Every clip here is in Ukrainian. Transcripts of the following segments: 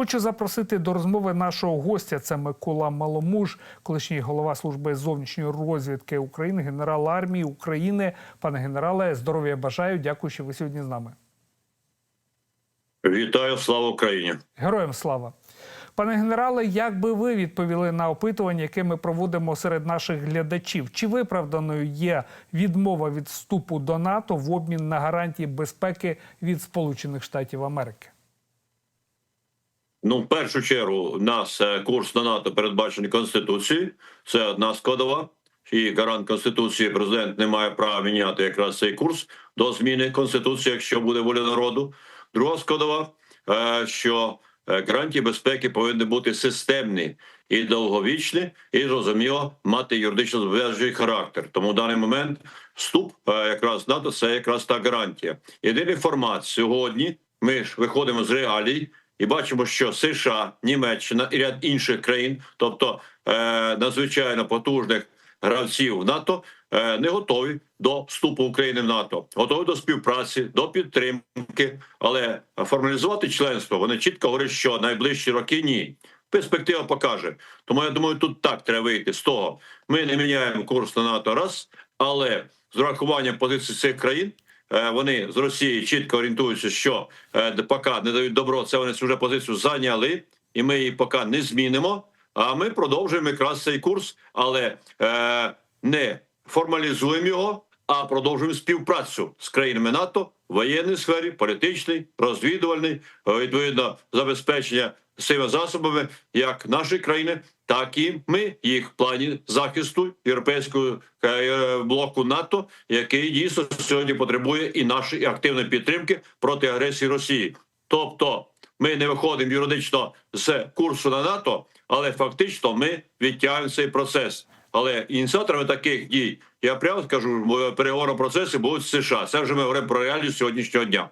Хочу запросити до розмови нашого гостя. Це Микола Маломуж, колишній голова служби зовнішньої розвідки України, генерал армії України. Пане генерале, здоров'я бажаю. Дякую, що ви сьогодні з нами. Вітаю, слава Україні! Героям слава. Пане генерале, як би ви відповіли на опитування, яке ми проводимо серед наших глядачів? Чи виправданою є відмова від вступу до НАТО в обмін на гарантії безпеки від Сполучених Штатів Америки? Ну, в першу чергу, у нас е, курс на НАТО передбачений Конституцією. Це одна складова. І гарант Конституції президент не має права міняти якраз цей курс до зміни Конституції, якщо буде воля народу. Друга складова, е, що е, гарантії безпеки повинні бути системні і довговічні, і зрозуміло мати юридично зобов'язуючий характер. Тому в даний момент вступ якраз НАТО це якраз та гарантія. Єдиний формат сьогодні. Ми ж виходимо з реалій. І бачимо, що США, Німеччина і ряд інших країн, тобто е, надзвичайно потужних гравців НАТО, е, не готові до вступу України в НАТО, готові до співпраці, до підтримки. Але формалізувати членство вони чітко говорять, що найближчі роки ні. Перспектива покаже. Тому я думаю, тут так треба вийти з того. Ми не міняємо курс на НАТО раз, але з урахуванням позицій цих країн. Е, Вони з Росії чітко орієнтуються, що е, поки не дають добро, це вони вже позицію зайняли, і ми її поки не змінимо. А ми продовжуємо якраз цей курс, але е, не формалізуємо його, а продовжуємо співпрацю з країнами НАТО в воєнній сфері, політичній, розвідувальній, е, відповідно забезпечення цими засобами як нашої країни, так і ми їх в плані захисту європейського е, блоку НАТО, який дійсно сьогодні потребує і нашої активної підтримки проти агресії Росії. Тобто, ми не виходимо юридично з курсу на НАТО, але фактично ми відтягуємо цей процес. Але ініціаторами таких дій я прямо скажу, переговорні процеси будуть США. Це вже ми говоримо про реалію сьогоднішнього дня.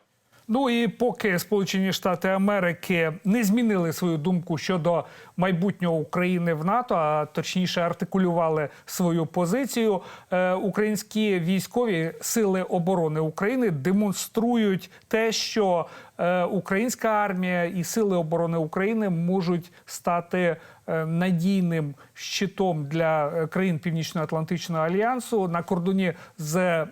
Ну і поки Сполучені Штати Америки не змінили свою думку щодо майбутнього України в НАТО, а точніше артикулювали свою позицію, е, українські військові сили оборони України демонструють те, що е, українська армія і сили оборони України можуть стати надійним щитом для е, країн Північно-Атлантичного альянсу на кордоні з е,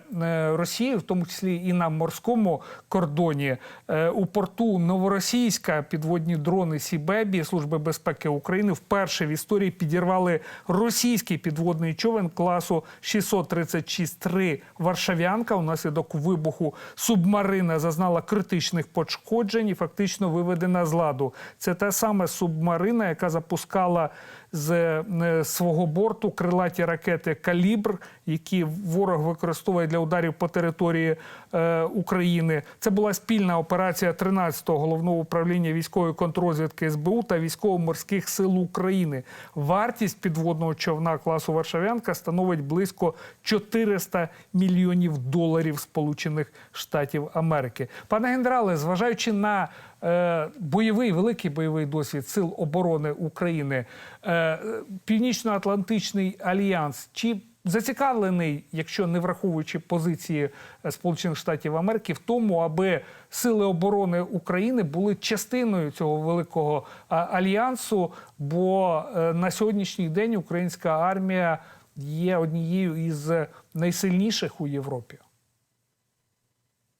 Росією, в тому числі і на морському кордоні. Е, У порту Новоросійська підводні дрони Сібебі Служби безпеки України вперше в історії підірвали російський підводний човен класу 636-3 Варшавянка. Унаслідок вибуху субмарина зазнала критичних пошкоджень і фактично виведена з ладу. Це та сама субмарина, яка запускала з е, свого борту крилаті ракети Калібр, які ворог використовує для ударів по території е, України. Це була спільна операція 13-го головного управління військової контррозвідки СБУ та військово-морських сил України. Вартість підводного човна класу Варшавянка становить близько 400 мільйонів доларів Сполучених Штатів Америки. Пане генерале, зважаючи на бойовий великий бойовий досвід сил оборони України, е, Північно-Атлантичний альянс. Чи зацікавлений, якщо не враховуючи позиції е, Сполучених Штатів Америки, в тому, аби сили оборони України були частиною цього великого альянсу, бо е, на сьогоднішній день українська армія є однією із найсильніших у Європі.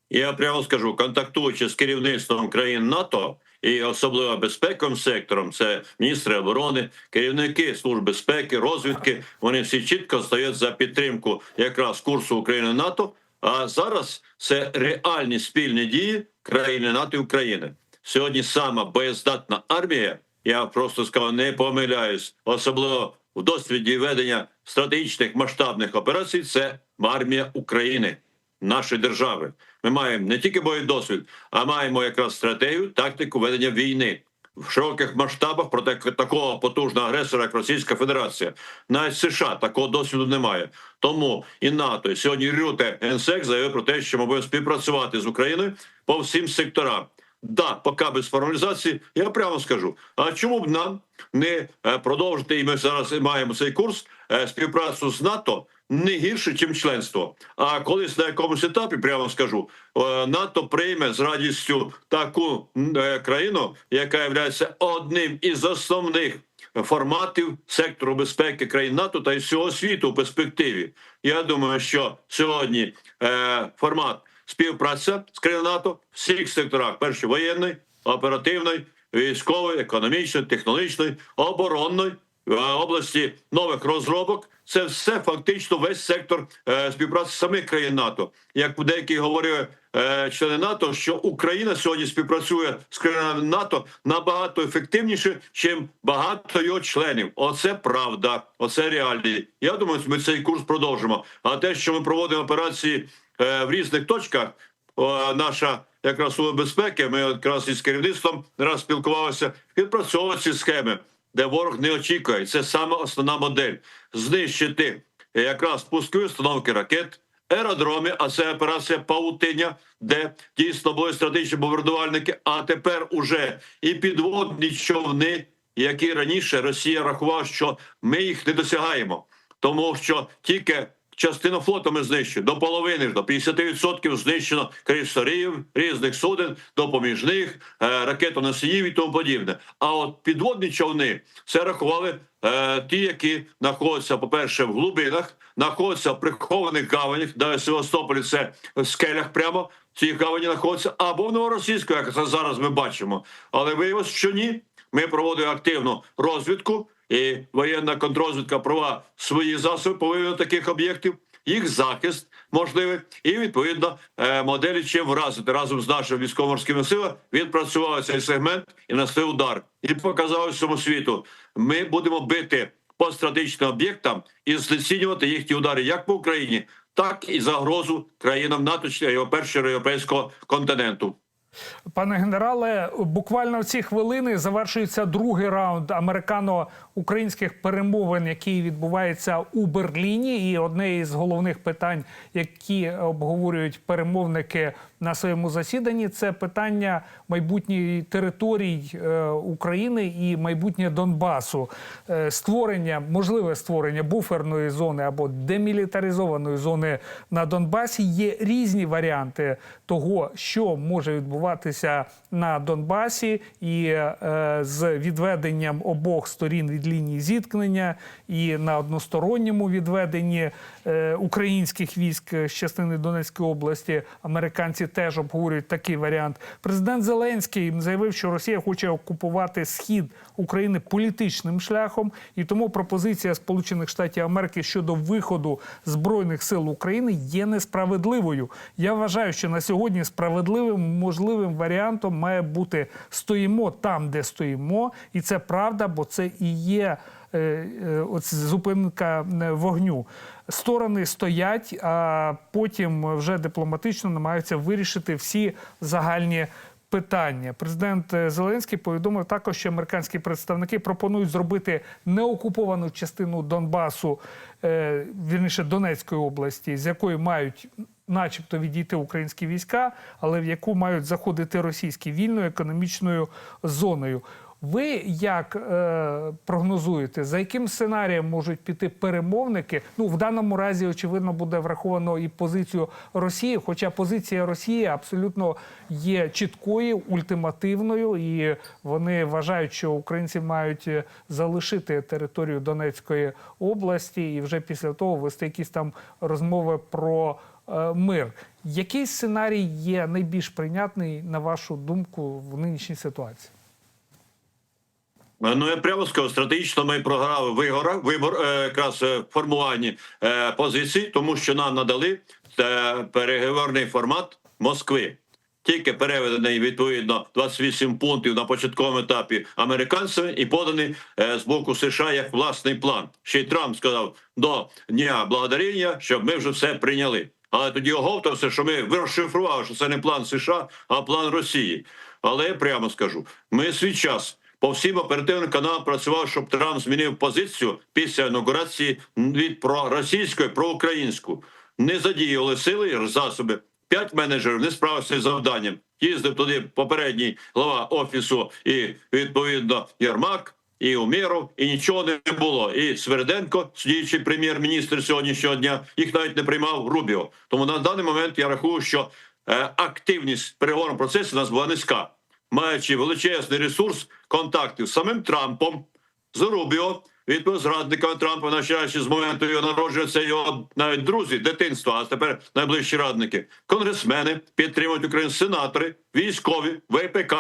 Я прямо скажу, контактуючи з керівництвом країн НАТО і особливо безпековим сектором, це міністри оборони, керівники служб безпеки, розвідки. Вони всі чітко стоять за підтримку якраз курсу України НАТО. А зараз це реальні спільні дії країни НАТО і України. Сьогодні сама боєздатна армія. Я просто сказав, не помиляюсь, особливо в досвіді ведення стратегічних масштабних операцій. Це армія України нашої держави. Ми маємо не тільки бойовий досвід, а маємо якраз стратегію, тактику ведення війни в широких масштабах проти такого потужного агресора, як Російська Федерація. Навіть США такого досвіду немає. Тому і НАТО і сьогодні Рюте Генсек заявив про те, що ми будемо співпрацювати з Україною по всім секторам. Да, поки без формалізації, я прямо скажу. А чому б нам не е, продовжити? І ми зараз маємо цей курс співпрацю з НАТО не гірше, ніж членство. А колись на якомусь етапі, прямо скажу, е, НАТО прийме з радістю таку е, країну, яка є одним із основних форматів сектору безпеки країн НАТО та й всього світу у перспективі. Я думаю, що сьогодні е, формат співпраця з країнами НАТО в всіх секторах: перший воєнний, оперативний, військовий, економічний, технологічний, оборонний області нових розробок. Це все фактично весь сектор е, співпраці самих країн НАТО. Як деякі говорили е, члени НАТО, що Україна сьогодні співпрацює з країнами НАТО набагато ефективніше, ніж багато його членів. Оце правда, оце реалії. Я думаю, ми цей курс продовжимо. А те, що ми проводимо операції е, в різних точках, наша якраз служба безпеки, ми якраз із керівництвом раз спілкувалися, відпрацьовують схеми, де ворог не очікує. Це саме основна модель знищити якраз пускові установки ракет. Аеродроми, а це операція Паутиня, де дійсно були стратегічні бомбардувальники. А тепер уже і підводні човни, які раніше Росія рахувала, що ми їх не досягаємо, тому що тільки частину флоту ми знищили до половини до 50% знищено крейсерів, різних суден, допоміжних е, ракетоносіїв і тому подібне. А от підводні човни це рахували е, ті, які знаходяться, по-перше, в глибинах, знаходяться в прихованих гаванях, да, Севастополі це в скелях прямо. Ці гавані знаходяться або в Новоросійську, як це зараз ми бачимо. Але виявилось, що ні. Ми проводимо активну розвідку, і воєнна контррозвідка права свої засоби по таких об'єктів, їх захист можливий, і відповідно е, моделі чим вразити разом з нашими військово-морськими силами відпрацювали цей сегмент і нанесли удар. І показали всьому світу. Ми будемо бити по стратегічним об'єктам і знецінювати їхні удари як по Україні, так і загрозу країнам НАТО чи першого європейського континенту. Пане генерале, буквально в ці хвилини завершується другий раунд американо-українських перемовин, який відбувається у Берліні. І одне із головних питань, які обговорюють перемовники на своєму засіданні, це питання майбутньої територій е, України і майбутнє Донбасу, Е, створення, можливе створення буферної зони або демілітаризованої зони на Донбасі. Є різні варіанти того, що може відбуватися на Донбасі, і е, з відведенням обох сторін від лінії зіткнення, і на односторонньому відведенні е, українських військ з частини Донецької області. Американці теж обговорюють такий варіант. Президент Зеленський заявив, що Росія хоче окупувати схід України політичним шляхом, і тому пропозиція Сполучених Штатів Америки щодо виходу збройних сил України є несправедливою. Я вважаю, що на сьогодні справедливим можливим варіантом має бути стоїмо там, де стоїмо, і це правда, бо це і є. е, е, Оце зупинка е, вогню. Сторони стоять, а потім вже дипломатично намагаються вирішити всі загальні питання. Президент Зеленський повідомив також, що американські представники пропонують зробити неокуповану частину Донбасу, вірніше Донецької області, з якої мають. Начебто відійти українські війська, але в яку мають заходити російські вільною економічною зоною. Ви як е, прогнозуєте, за яким сценарієм можуть піти перемовники? Ну в даному разі, очевидно, буде враховано і позицію Росії. Хоча позиція Росії абсолютно є чіткою, ультимативною, і вони вважають, що українці мають е, залишити територію Донецької області, і вже після того вести якісь там розмови про мир. Який сценарій є найбільш прийнятний на вашу думку в нинішній ситуації? Ну я прямо скажу, стратегічно ми програли вигора, вибор е, якраз е, формуванні е, позицій, тому що нам надали е, переговорний формат Москви. Тільки переведений відповідно 28 пунктів на початковому етапі американцями і поданий е, з боку США як власний план. Ще й Трамп сказав до Дня благодаріння, щоб ми вже все прийняли. Але тоді оговтався, що ми розшифрували, що це не план США, а план Росії. Але я прямо скажу: ми свій час по всім оперативним каналам працював, щоб Трамп змінив позицію після інаугурації від проросійської проукраїнську. Не задіяли сили засоби. П'ять менеджерів не справився з завданням. Їздив туди попередній глава офісу і відповідно Єрмак. І Умєров, і нічого не було. І Сверденко, діючий прем'єр-міністр сьогоднішнього дня, їх навіть не приймав Рубіо. Тому на даний момент я рахую, що е, активність переговорного процесу у нас була низька, маючи величезний ресурс контактів з самим Трампом, з Рубіо, відповідь зрадниками Трампа, починаючи з моменту його народження, це його навіть друзі, дитинства, а тепер найближчі радники, конгресмени підтримують Україну, сенатори, військові, ВПК,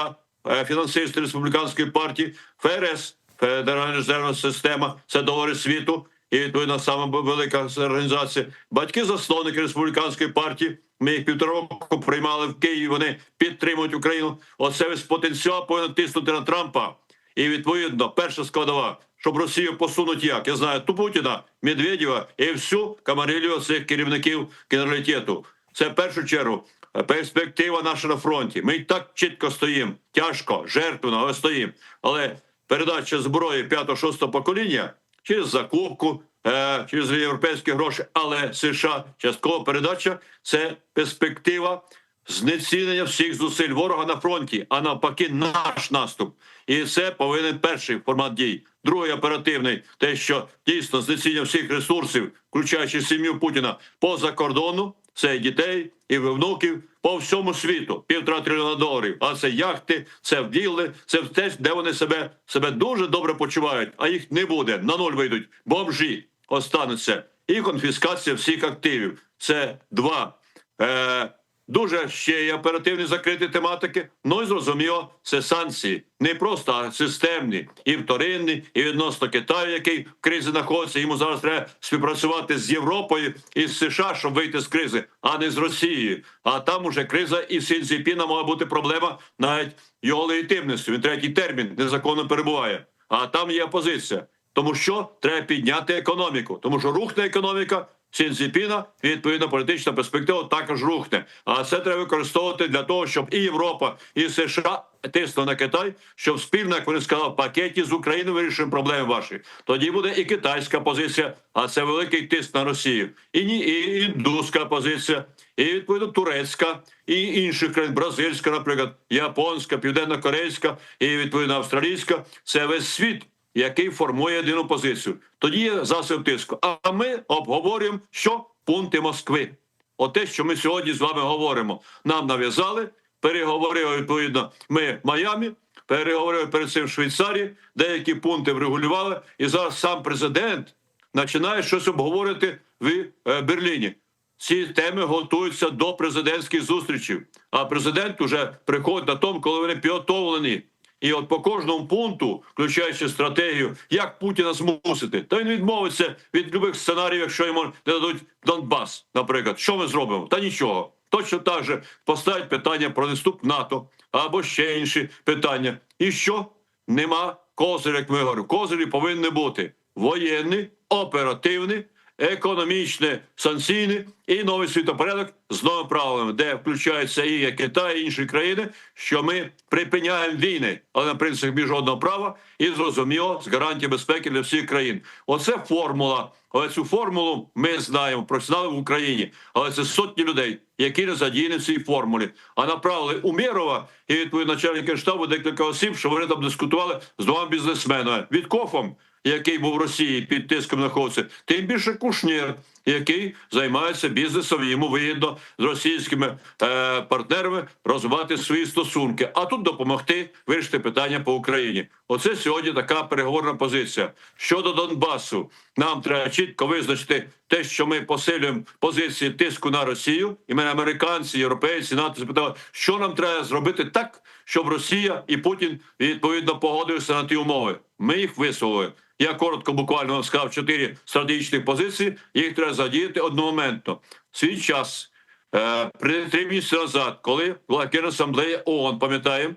е, фінансисти республіканської партії, ФРС, Федеральна резервна система, це долари світу. І відповідно саме велика організація. Батьки засновники республіканської партії. Ми їх півтора року приймали в Києві. Вони підтримують Україну. Оце весь потенціал повинен тиснути на Трампа. І відповідно, перша складова, щоб Росію посунуть як. Я знаю ту Путіна, Медведєва і всю камарилію цих керівників генералітету. Це в першу чергу перспектива наша на фронті. Ми і так чітко стоїмо, тяжко, жертвенно, але стоїмо. Але передача зброї 5-6 покоління через закупку, е, через європейські гроші, але США часткова передача це перспектива знецінення всіх зусиль ворога на фронті, а навпаки, наш наступ. І це повинен перший формат дій. Другий оперативний, те, що дійсно знецінення всіх ресурсів, включаючи сім'ю Путіна поза кордону, це дітей і внуків по всьому світу. Півтора трильйона доларів. А це яхти, це вілли, це те, де вони себе, себе дуже добре почувають, а їх не буде. На нуль вийдуть. Бомжі остануться. І конфіскація всіх активів. Це два. Е, Дуже ще й оперативні закриті тематики. Ну і зрозуміло, це санкції не просто а системні і вторинні, і відносно Китаю, який в кризі знаходиться. Йому зараз треба співпрацювати з Європою і з США, щоб вийти з кризи, а не з Росією. А там уже криза і з Сінціпіна може бути проблема навіть його легітимністю. Він третій термін незаконно перебуває. А там є опозиція. Тому що треба підняти економіку, тому що рухне економіка. Сінціпіна, відповідно, політична перспектива також рухне. А це треба використовувати для того, щоб і Європа, і США тиснули на Китай, щоб спільно, як вони сказали, в пакеті з України вирішуємо проблеми ваші. Тоді буде і китайська позиція, а це великий тиск на Росію, і ні, і індуська позиція, і відповідно турецька, і інших країн, бразильська, наприклад, японська, південно-корейська, і відповідно австралійська. Це весь світ який формує єдину позицію. Тоді є засіб тиску. А ми обговорюємо, що пункти Москви. Оте, що ми сьогодні з вами говоримо. Нам нав'язали, переговорили відповідно. Ми в Майамі, переговорили перед цим в Швейцарії, деякі пункти врегулювали, і зараз сам президент починає щось обговорити в е, Берліні. Ці теми готуються до президентських зустрічей. А президент уже приходить на тому, коли вони підготовлені. І от по кожному пункту, включаючи стратегію, як Путіна змусити, та він відмовиться від любих сценаріїв, якщо йому не дадуть Донбас, наприклад. Що ми зробимо? Та нічого. Точно так же поставить питання про наступ НАТО або ще інші питання. І що? Нема козиря, як ми говоримо. Козирі повинні бути воєнний, оперативний, економічний, санкційний і новий світопорядок з новими правилами, де включаються і Китай, і інші країни, що ми припиняємо війни, але на принципі міжнародного права і зрозуміло з гарантії безпеки для всіх країн. Оце формула. Але цю формулу ми знаємо, професіонали в Україні, але це сотні людей, які не задіяні в цій формулі. А направили Умєрова і відповідно начальника штабу декілька осіб, що вони там дискутували з двома бізнесменами від Кофом, який був в Росії під тиском знаходиться, тим більше Кушнєр, який займається бізнесом. Йому вигідно з російськими е, партнерами розвивати свої стосунки, а тут допомогти вирішити питання по Україні. Оце сьогодні така переговорна позиція щодо Донбасу. Нам треба чітко визначити те, що ми посилюємо позиції тиску на Росію, і ми американці, європейці, НАТО запитали, що нам треба зробити так, щоб Росія і Путін відповідно погодилися на ті умови. Ми їх висловили. Я коротко буквально вам сказав чотири стратегічних позиції. Їх треба задіяти одномоментно. Свій час е, при три місяці назад, коли була асамблея ООН, пам'ятаємо,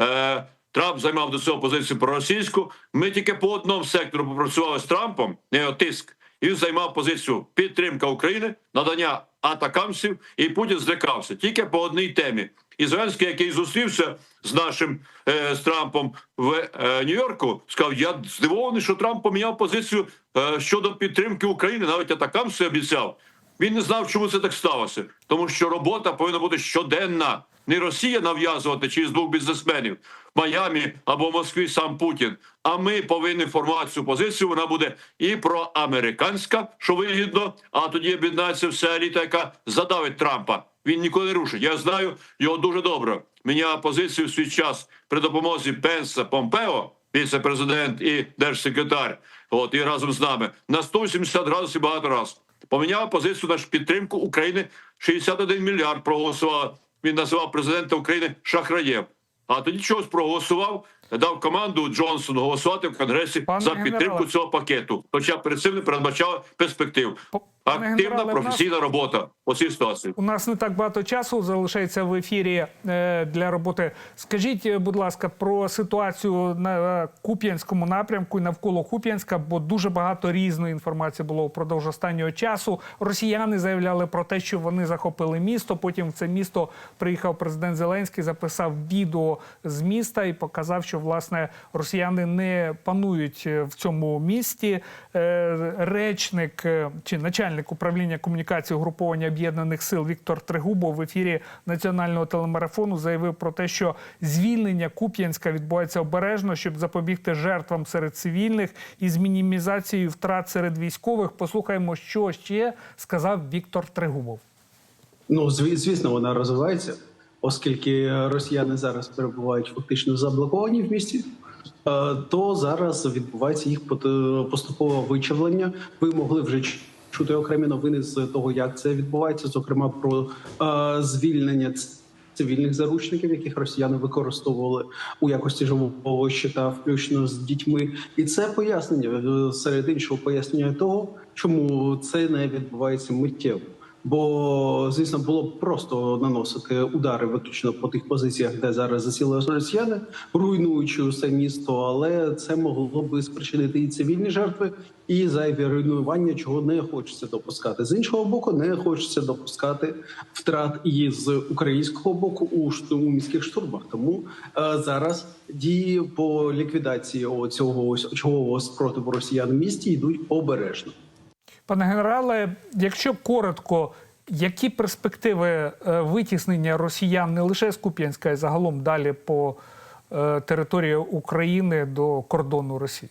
е, Трамп займав до цього позицію проросійську. Ми тільки по одному сектору попрацювали з Трампом, його тиск. І він займав позицію підтримка України, надання атакамсів, і Путін злякався тільки по одній темі. І Зеленський, який зустрівся з нашим е, з Трампом в е, Нью-Йорку, сказав: я здивований, що Трамп поміняв позицію е, щодо підтримки України. Навіть атакамси обіцяв. Він не знав, чому це так сталося. Тому що робота повинна бути щоденна. Не Росія нав'язувати через двох бізнесменів в Майамі або в Москві сам Путін. А ми повинні формувати цю позицію. Вона буде і проамериканська, що вигідно. А тоді об'єднається вся еліта, яка задавить Трампа. Він ніколи не рушить. Я знаю його дуже добре. Міняв позицію в свій час при допомозі Пенса Помпео, віце-президент і держсекретар. От і разом з нами на 180 градусів багато разів. Поміняв позицію на підтримку України 61 мільярд проголосував. Він називав президента України шахраєм. А тоді чогось проголосував, дав команду Джонсону голосувати в Конгресі Пане за генерале. підтримку цього пакету. Хоча перед цим не передбачав перспектив. Активна в нас- професійна робота по цій ситуації. У нас не так багато часу залишається в ефірі е, для роботи. Скажіть, е, будь ласка, про ситуацію на е, Куп'янському напрямку і навколо Куп'янська, бо дуже багато різної інформації було впродовж останнього часу. Росіяни заявляли про те, що вони захопили місто. Потім в це місто приїхав президент Зеленський, записав відео з міста і показав, що власне росіяни не панують в цьому місті. Речник чи начальник управління комунікації угруповання об'єднаних сил Віктор Трегубов в ефірі національного телемарафону заявив про те, що звільнення Куп'янська відбувається обережно, щоб запобігти жертвам серед цивільних і з мінімізацією втрат серед військових. Послухаємо, що ще сказав Віктор Трегубов. Ну, зві- звісно, вона розвивається, оскільки росіяни зараз перебувають фактично заблоковані в місті. е, То зараз відбувається їх поступове вичавлення. Ви могли вже чути окремі новини з того, як це відбувається, зокрема про е, звільнення цивільних заручників, яких росіяни використовували у якості живого щита, включно з дітьми, і це пояснення е, серед іншого пояснення того, чому це не відбувається миттєво. Бо звісно було б просто наносити удари виключно по тих позиціях, де зараз засіли росіяни, руйнуючи усе місто, але це могло би спричинити і цивільні жертви, і зайві руйнування, чого не хочеться допускати. З іншого боку, не хочеться допускати втрат і з українського боку у, у міських штурмах. Тому е, зараз дії по ліквідації цього ось очагового спротиву росіян в місті йдуть обережно. Пане генерале, якщо коротко, які перспективи е, витіснення росіян не лише з Куп'янська, а й загалом далі по е, території України до кордону Росії?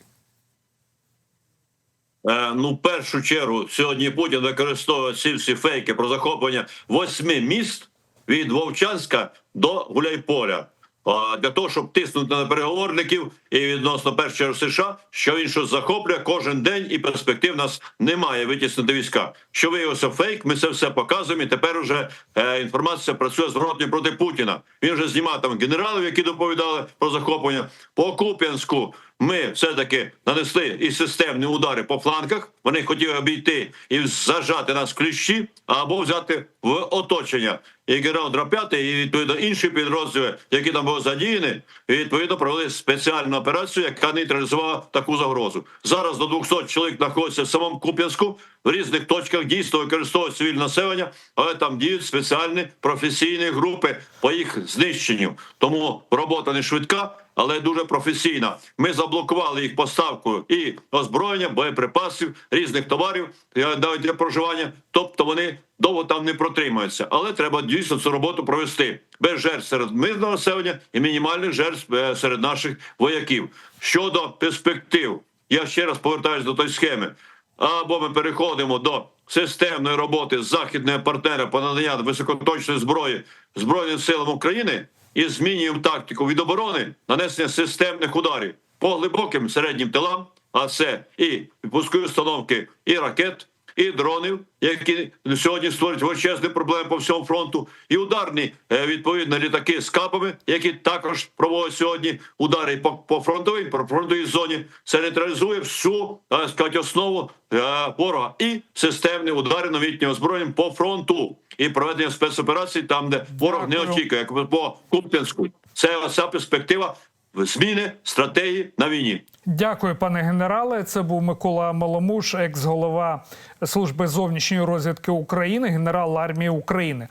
Е, ну, в першу чергу, сьогодні Путін використовує ці всі фейки про захоплення восьми міст від Вовчанська до Гуляйполя. Для того, щоб тиснути на переговорників і відносно першого США, що він щось захоплює кожен день, і перспектив нас немає витіснити війська. Що виявився фейк, ми це все показуємо. І тепер уже е, інформація працює зворотньо проти Путіна. Він вже знімав там генералів, які доповідали про захоплення. По Куп'янську ми все-таки нанесли і системні удари по флангах. Вони хотіли обійти і зажати нас в кліщі або взяти в оточення. І генерал Драп'ятий, і відповідно інші підрозділи, які там були задіяні, відповідно провели спеціальну операцію, яка нейтралізувала таку загрозу. Зараз до 200 чоловік знаходиться в самому Куп'янську. В різних точках дійсно використовують цивільне населення, але там діють спеціальні професійні групи по їх знищенню. Тому робота не швидка, але дуже професійна. Ми заблокували їх поставку і озброєння, боєприпасів, різних товарів е, навіть для проживання. Тобто вони довго там не протримаються. Але треба дійсно цю роботу провести без жертв серед мирного населення і мінімальних жертв е, серед наших вояків. Щодо перспектив, я ще раз повертаюся до тої схеми. Або ми переходимо до системної роботи з західними партнерами по наданню високоточної зброї Збройним силам України і змінюємо тактику від оборони нанесення системних ударів по глибоким середнім тилам, а це і пускові установки, і ракет, і дронів, які сьогодні створюють величезні проблеми по всьому фронту, і ударні е, відповідно літаки з капами, які також проводять сьогодні удари по, по фронтовій, по фронтовій зоні. Це нейтралізує всю е, сказати, основу е, ворога і системні удари новітнього озброєнням по фронту і проведення спецоперацій там, де ворог не очікує, як по Куп'янську. Це оця перспектива зміни стратегії на війні. Дякую, пане генерале. Це був Микола Маломуш, екс-голова служби зовнішньої розвідки України, генерал армії України.